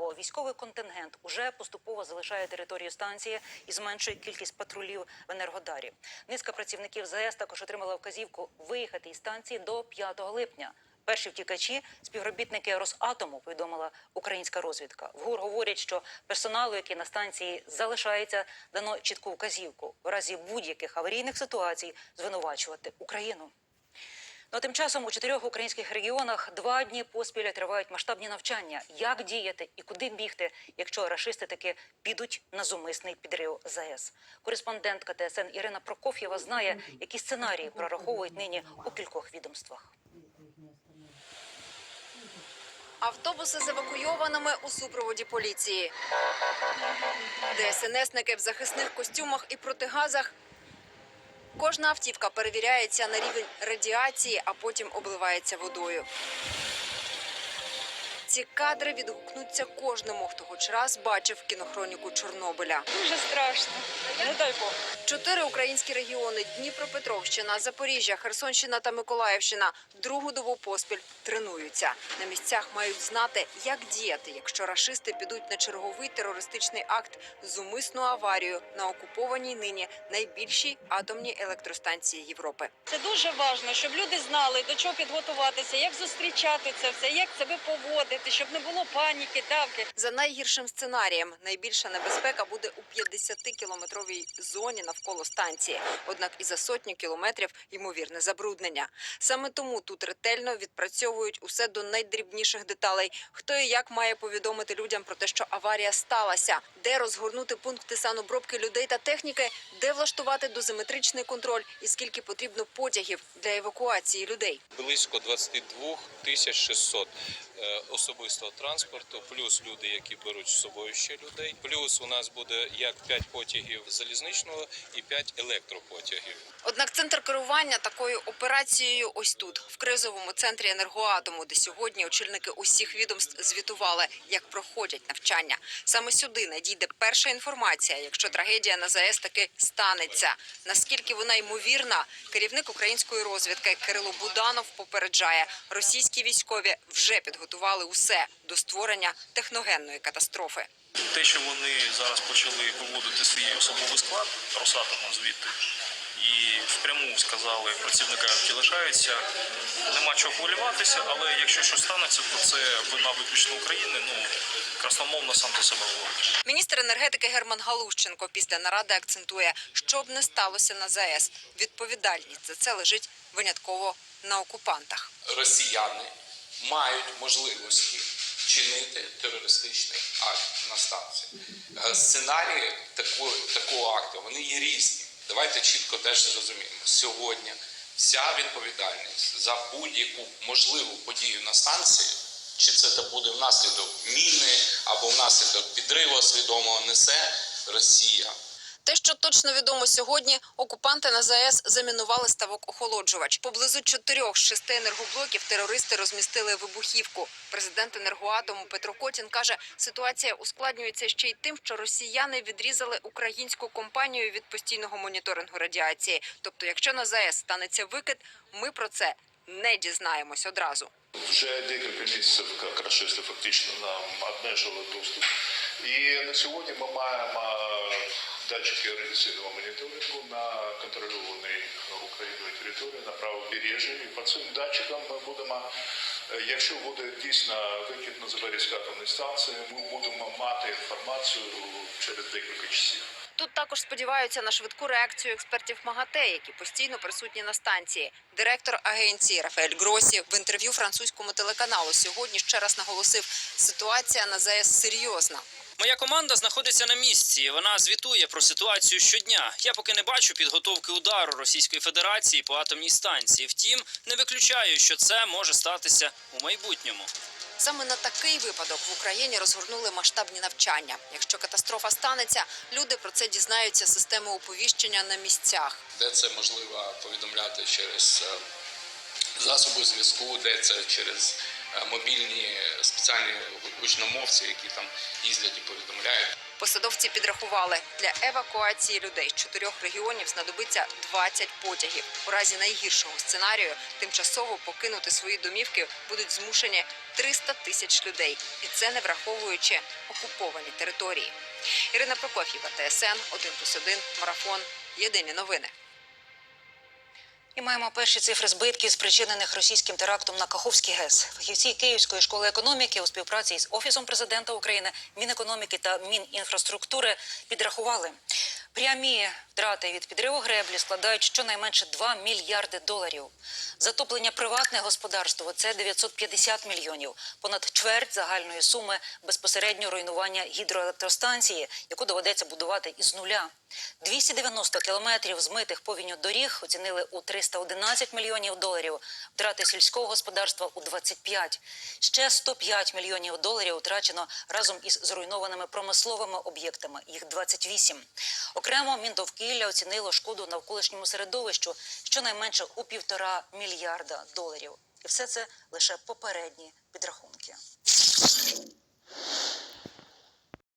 бо військовий контингент уже поступово залишає територію станції і зменшує кількість патрулів в енергодарі. Низка працівників ЗАЕС також отримала вказівку виїхати із станції до 5 липня. Перші втікачі співробітники Росатому повідомила українська розвідка. В ГУР говорять, що персоналу, який на станції залишається, дано чітку вказівку в разі будь-яких аварійних ситуацій звинувачувати Україну. Ну, тим часом у чотирьох українських регіонах два дні поспіль тривають масштабні навчання. Як діяти і куди бігти, якщо рашисти таки підуть на зумисний підрив ЗАЕС? Кореспондентка ТСН Ірина Прокоф'єва знає, які сценарії прораховують нині у кількох відомствах. Автобуси з евакуйованими у супроводі поліції. ДСНСники в захисних костюмах і протигазах. Кожна автівка перевіряється на рівень радіації, а потім обливається водою. Ці кадри відгукнуться кожному, хто хоч раз бачив кінохроніку Чорнобиля. Дуже страшно. Не дай Бог. Чотири українські регіони: Дніпропетровщина, Запоріжжя, Херсонщина та Миколаївщина другу добу поспіль тренуються. На місцях мають знати, як діяти, якщо рашисти підуть на черговий терористичний акт зумисну аварію на окупованій нині найбільшій атомній електростанції Європи. Це дуже важливо, щоб люди знали, до чого підготуватися, як зустрічати це все, як себе поводити, щоб не було паніки, давки. За найгіршим сценарієм найбільша небезпека буде у 50-кілометровій зоні навколо станції. Однак і за сотню кілометрів ймовірне забруднення. Саме тому тут ретельно відпрацьовують усе до найдрібніших деталей. Хто і як має повідомити людям про те, що аварія сталася, де розгорнути пункти санобробки людей та техніки, де влаштувати дозиметричний контроль і скільки потрібно потягів для евакуації людей. близько 22 тисяч 600 е, особистого транспорту, плюс люди, які беруть з собою ще людей. Плюс у нас буде як 5 потягів залізничного і 5 електропотягів. Однак центр керування такою операцією ось тут, в кризовому центрі енергоатому, де сьогодні очільники усіх відомств звітували, як проходять навчання. Саме сюди надійде перша інформація, якщо трагедія на ЗАЕС таки станеться. Наскільки вона ймовірна, керівник української розвідки Кирило Буданов попереджає, російські військові вже підготували усе до створення техногенної катастрофи. Те, що вони зараз почали виводити свій особовий склад Росатому звідти, і впряму сказали працівникам, які лишаються, нема чого хвилюватися, але якщо щось станеться, то це вина виключно України. Ну красномовно сам за себе говорить. Міністр енергетики Герман Галущенко після наради акцентує, що б не сталося на ЗАЕС, відповідальність за це лежить винятково на окупантах. росіяни мають можливості чинити терористичний акт на станції. Е, Сценарії такого, такого акту вони є різні. Давайте чітко теж зрозуміємо. Сьогодні вся відповідальність за будь-яку можливу подію на станції, чи це буде внаслідок міни або внаслідок підриву свідомого, несе Росія. Те, що точно відомо сьогодні, окупанти на ЗАЕС замінували ставок охолоджувач. Поблизу чотирьох з шести енергоблоків терористи розмістили вибухівку. Президент енергоатому Петро Котін каже, ситуація ускладнюється ще й тим, що росіяни відрізали українську компанію від постійного моніторингу радіації. Тобто, якщо на ЗАЕС станеться викид, ми про це не дізнаємось одразу. Вже декілька місяців як фактично нам обмежили доступ. І на сьогодні ми маємо датчики радіаційного моніторингу на контрольованій Україною території на правобережжі. І по цим датчикам ми будемо, е, якщо буде дійсно викид на Запорізькій атомній станції, ми будемо мати інформацію через декілька часів. Тут також сподіваються на швидку реакцію експертів МАГАТЕ, які постійно присутні на станції. Директор агенції Рафаель Гросі в інтерв'ю французькому телеканалу сьогодні ще раз наголосив, ситуація на ЗАЕС серйозна. Моя команда знаходиться на місці. Вона звітує про ситуацію щодня. Я поки не бачу підготовки удару Російської Федерації по атомній станції. Втім, не виключаю, що це може статися у майбутньому. Саме на такий випадок в Україні розгорнули масштабні навчання. Якщо катастрофа станеться, люди про це дізнаються з системи оповіщення на місцях. де це можливо повідомляти через е, засоби зв'язку, де це через мобільні спеціальні гучномовці, які там їздять і повідомляють. Посадовці підрахували, для евакуації людей з чотирьох регіонів знадобиться 20 потягів. У разі найгіршого сценарію тимчасово покинути свої домівки будуть змушені 300 тисяч людей, і це не враховуючи окуповані території. Ірина Прокоф'єва, ТСН 1+,1, Марафон. Єдині новини. І маємо перші цифри збитків, спричинених російським терактом на Каховський ГЕС. Фахівці Київської школи економіки у співпраці з Офісом президента України, Мінекономіки та Мінінфраструктури підрахували. Прямі втрати від підриву греблі складають щонайменше 2 мільярди доларів. Затоплення приватне господарство це 950 мільйонів. Понад чверть загальної суми безпосередньо руйнування гідроелектростанції, яку доведеться будувати із нуля. 290 кілометрів змитих повінню доріг оцінили у 311 мільйонів доларів. Втрати сільського господарства у 25. Ще 105 мільйонів доларів втрачено разом із зруйнованими промисловими об'єктами. Їх 28. Окремо Міндовкілля оцінило шкоду навколишньому середовищу щонайменше у півтора мільярда доларів. І все це лише попередні підрахунки.